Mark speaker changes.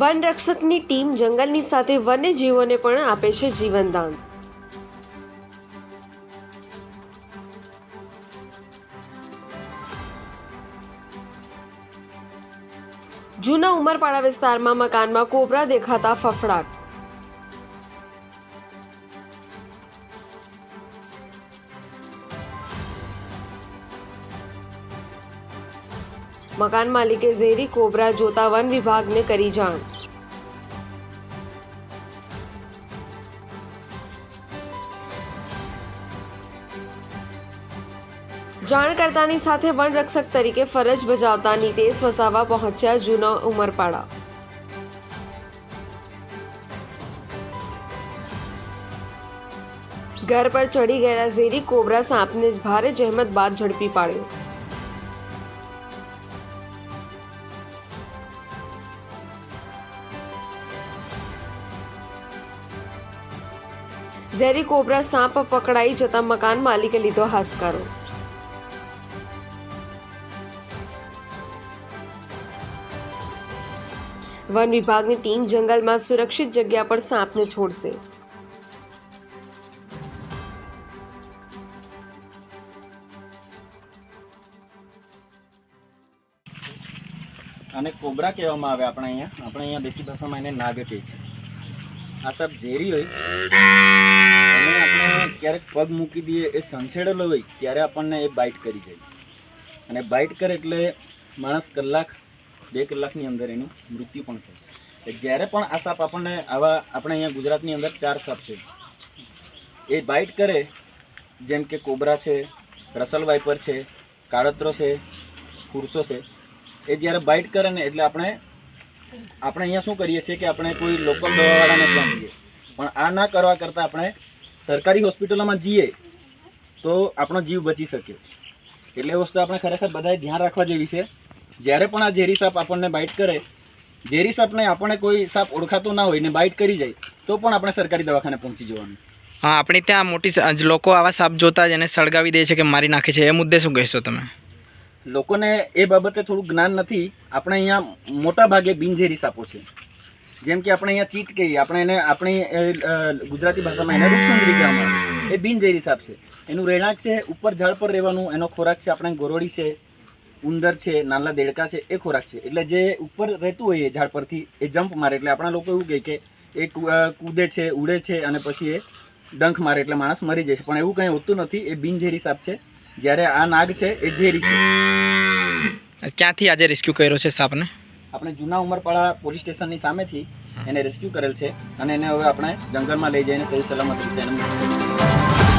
Speaker 1: One રક્ષકની team જંગલની સાથે વન્યજીવોને પણ આપે છે જીવનદાન. જૂના ઉમરપાડા વિસ્તારમાં મકાનમાં કોબરા દેખાતા ફફડાટ. મકાન માલિકે ઝેરી કોબરા જોતા વન વિભાગને કરી જાણ. જાણકર્તાની સાથે વન રક્ષક તરીકે ફરજ બજાવતા નીતેશ વસાવા પહોંચ્યા જૂના ઉમરપાડા. ઘર પર ચડી ગયેલા ઝેરી કોબરા સાપને ભારે જહેમત બાદ ઝડપી પાડ્યો. ઝેરી કોબરા સાપ પકડાઈ જતા મકાન માલિકે લીધો હાશકારો. વન વિભાગની ટીમ જંગલમાં સુરક્ષિત જગ્યા પર સાપને છોડશે.
Speaker 2: આને કોબરા કહેવામાં આવે આપણે અહીંયા. આપણે અહીંયા દેશી ભાષામાં એને નાગ કહે છે. આ સાપ ઝેરી હોય. અને આપણે ક્યારેક પગ મૂકી દઈએ એ સંસેડેલો હોય, ત્યારે આપણને એ બાઇટ કરી જાય. અને બાઇટ કરે એટલે માણસ કલાક, બે કલાકની અંદર એનું મૃત્યુ પણ થાય. જ્યારે પણ આ સાપ આપણને આવા, આપણે અહીંયા ગુજરાતની અંદર ચાર સાપ છે. એ બાઇટ કરે, જેમ કે કોબરા છે, રસલ વાઇપર છે, કાળતરો છે ખુરસો છે. એ જ્યારે બાઇટ કરે ને એટલે આપણે આપણે અહીંયા શું કરીએ છીએ કે આપણે કોઈ લોકલ દવાવાળાને ત્યાં જઈએ. પણ આ ના કરવા કરતાં આપણે સરકારી હોસ્પિટલોમાં જઈએ તો આપણો જીવ બચી શકે. એટલે વસ્તુ આપણે ખરેખર બધાએ ધ્યાન રાખવા જેવી છે. જ્યારે પણ આ ઝેરી સાપ આપણને બાઇટ કરે, ઝેરી સાપને આપણને કોઈ સાપ ઓળખાતો ના હોય ને બાઇટ કરી જાય, તો પણ આપણે સરકારી દવાખાને પહોંચી જવાનું.
Speaker 3: હા, આપણે ત્યાં મોટી લોકો આવા સાપ જોતા જ એને સળગાવી દે છે કે મારી નાખે છે. એ મુદ્દે શું કહેશો તમે?
Speaker 2: લોકોને એ બાબતે થોડું જ્ઞાન નથી. આપણે અહીંયા મોટા ભાગે બિનઝેરી સાપો છે. જેમ કે આપણે અહીંયા ચીત કહીએ, આપણે એને આપણી ગુજરાતી ભાષામાં એને રૂપસુંદરી કહેવામાં આવે એ બિનઝેરી સાપ છે. એનું રહેણાંક છે, ઉપર ઝાડ પર રહેવાનું, એનો ખોરાક છે, આપણે ગોરોડી છે, ઉંદર છે, નાના દેડકા છે, એ ખોરાક છે. એટલે જે ઉપર રહેતું હોય એ ઝાડ પરથી, એ જમ્પ મારે. એટલે આપણા લોકો એવું કહે કે એ કૂદે છે, ઉડે છે, અને પછી એ ડંખ મારે, એટલે માણસ મરી જાય છે. પણ એવું કંઈ હોતું નથી. એ બિનઝેરી સાપ છે. જ્યારે આ નાગ છે એ ઝેરી છે.
Speaker 3: ક્યાંથી આજે રેસ્ક્યુ કર્યો છે સાપને
Speaker 2: આપણે જૂના ઉમરપાડા પોલીસ સ્ટેશનની સામેથી એને રેસ્ક્યુ કરેલ છે અને એને હવે આપણે જંગલમાં લઈ જઈને સહી સલામત રીતે